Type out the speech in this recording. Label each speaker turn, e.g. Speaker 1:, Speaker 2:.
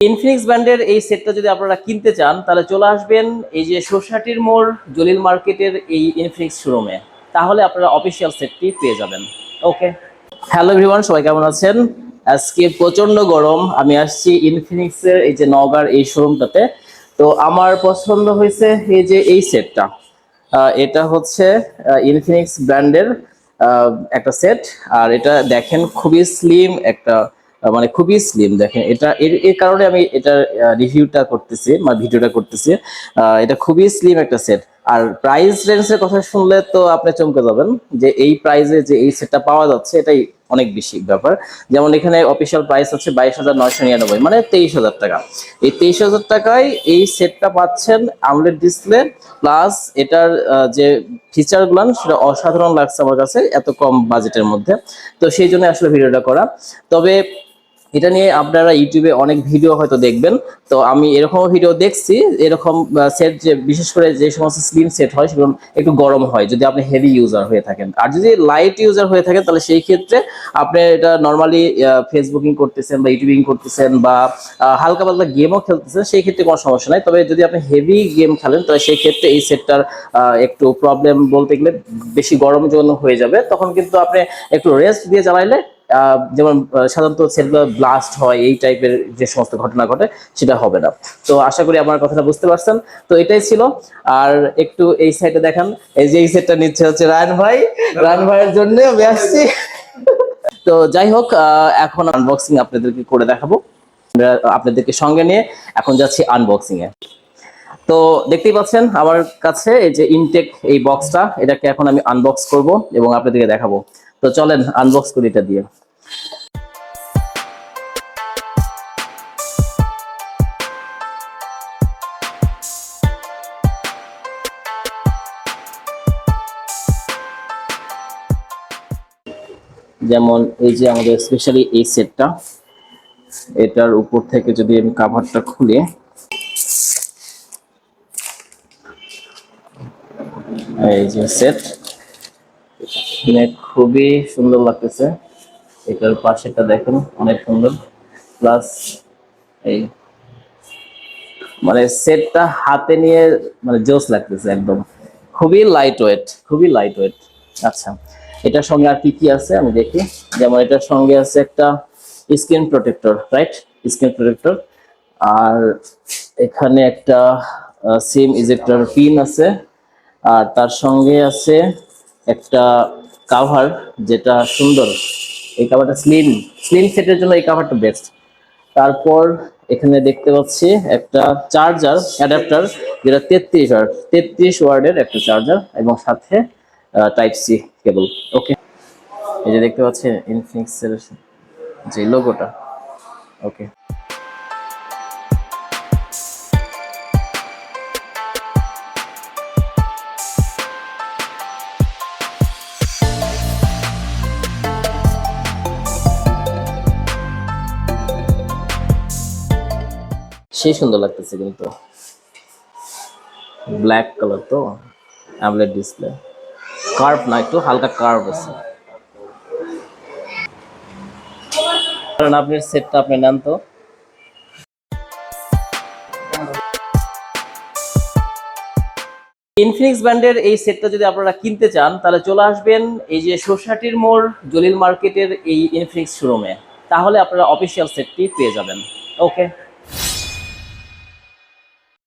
Speaker 1: Infinix ব্র্যান্ডের এই সেটটা যদি আপনারা কিনতে চান, তাহলে চলে আসবেন এই যে সোসাইটির মোড় জলিল মার্কেটের এই ইনফিনিক্স শোরুমে তাহলে আপনারা অফিসিয়াল সেটটি পেয়ে যাবেন। ওকে হ্যালো এভরিওয়ান সবাই কেমন আছেন? আজকে প্রচণ্ড গরম। আমি আসছি ইনফিনিক্সের এই যে নগার এই শোরুমটাতে তো আমার পছন্দ হয়েছে এই যে এই সেটটা এটা হচ্ছে ইনফিনিক্স ব্র্যান্ডের একটা সেট আর এটা দেখেন খুবই স্লিম একটা মানে খুবই স্লিম দেখেন, এটা এর এর কারণে আমি এটা রিভিউটা করতেছি মানে ভিডিওটা করতেছি। এটা খুবই স্লিম একটা সেট আর প্রাইস রেঞ্জের কথা শুনলে তো আপনি চমকে যাবেন যে এই প্রাইসে যে এই সেটটা পাওয়া যাচ্ছে, এটাই অনেক বেশি ব্যাপার। যেমন এখানে অফিসিয়াল প্রাইস হচ্ছে বাইশ হাজার নয়শো নিরানব্বই মানে তেইশ হাজার টাকা। এই তেইশ হাজার টাকায় এই সেটটা পাচ্ছেন আমলেট ডিসপ্লে প্লাস এটার যে ফিচারগুলো সেটা অসাধারণ লাগছে আমার কাছে, এত কম বাজেটের মধ্যে। তো সেই জন্য আসলে ভিডিওটা করা। তবে এটা নিয়ে আপনারা ইউটিউবে অনেক ভিডিও হয়তো দেখবেন। তো আমি এরকম ভিডিও দেখছি, এরকম সেট যে, বিশেষ করে যে সমস্ত স্লিম সেট হয়, সেগুলো একটু গরম হয়, যদি আপনি হেভি ইউজার হয়ে থাকেন। আর যদি লাইট ইউজার হয়ে থাকেন, তাহলে সেই ক্ষেত্রে আপনি এটা নর্মালি ফেসবুকিং করতেছেন বা ইউটিউবিং করতেছেন বা হালকা পাতলা গেমও খেলতেছেন, সেই ক্ষেত্রে কোনো সমস্যা নাই। তবে যদি আপনি হেভি গেম খেলেন, তাহলে সেই ক্ষেত্রে এই সেটটার একটু প্রবলেম বলতে গেলে বেশি গরম জন্য হয়ে যাবে। তখন কিন্তু আপনি একটু রেস্ট দিয়ে চালাইলে যেমন সাধারণত সেলগুলো ব্লাস্ট হয়, এই টাইপের যে সমস্ত ঘটনা ঘটে, সেটা হবে না। তো আশা করি আমার কথাটা বুঝতে পারছেন। তো এটাই ছিল। আর একটু এই সাইডে দেখান। এই যে এই সেটটা নিচ্ছে হচ্ছে রায়ন ভাই। রায়ন ভাইয়ের জন্য আমি আসছি। তো যাই হোক এখন আনবক্সিং আপনাদেরকে করে দেখাবো। আপনাদেরকে সঙ্গে নিয়ে এখন যাচ্ছি আনবক্সিং এ তো দেখতেই পাচ্ছেন আমার কাছে এই যে ইনটেক এই বক্সটা এটাকে এখন আমি আনবক্স করব এবং আপনাদেরকে দেখাবো। তো চলেন আনবক্স করি এটা দিয়ে। যেমন এই যে আমাদের স্পেশালি এই সেটটা এটার উপর থেকে যদি আমি কাভারটা খুলে, এই যে সেট মানে খুবই সুন্দর লাগতেছে। এটার পাশেটা দেখেন, অনেক সুন্দর। প্লাস এই মানে সেটটা হাতে নিয়ে মানে জোস লাগতেছে একদম। খুবই লাইট ওয়েট খুবই লাইট ওয়েট আচ্ছা এটার সঙ্গে আর কি কি আছে আমি দেখি। যেমন এটার সঙ্গে আছে একটা screen protector right screen protector আর এখানে একটা সিম ইজেক্টর পিন আছে। আর তার সঙ্গে আছে একটা কাভার যেটা সুন্দর। এই কাভারটা স্লিম স্লিম সেটের জন্য এই কাভারটা বেস্ট তারপর এখানে দেখতে পাচ্ছি একটা চার্জার অ্যাডাপ্টার যেটা তেত্রিশ ওয়ার্ড তেত্রিশ ওয়ার্ডের একটা চার্জার এবং সাথে টাইপ সি কেবল ওকে এই যে দেখতে পাচ্ছেন ইনফিনিক্সের যে লোগোটা ওকে সেই সুন্দর লাগতেছে কিন্তু। ব্ল্যাক কালার তো অ্যামলেট ডিসপ্লে কার্ভ না, একটু হালকা কার্ভ আছে। কারণ আপনার সেটটা আপনি নেন তো। ইনফিনিক্স ব্র্যান্ডের এই সেটটা যদি আপনারা কিনতে চান, তাহলে চলে আসবেন এই যে সোসাইটির মোড় জলিল মার্কেটের এই ইনফিনিক্স শোরুমে তাহলে আপনারা অফিসিয়াল সেটটি পেয়ে যাবেন। ওকে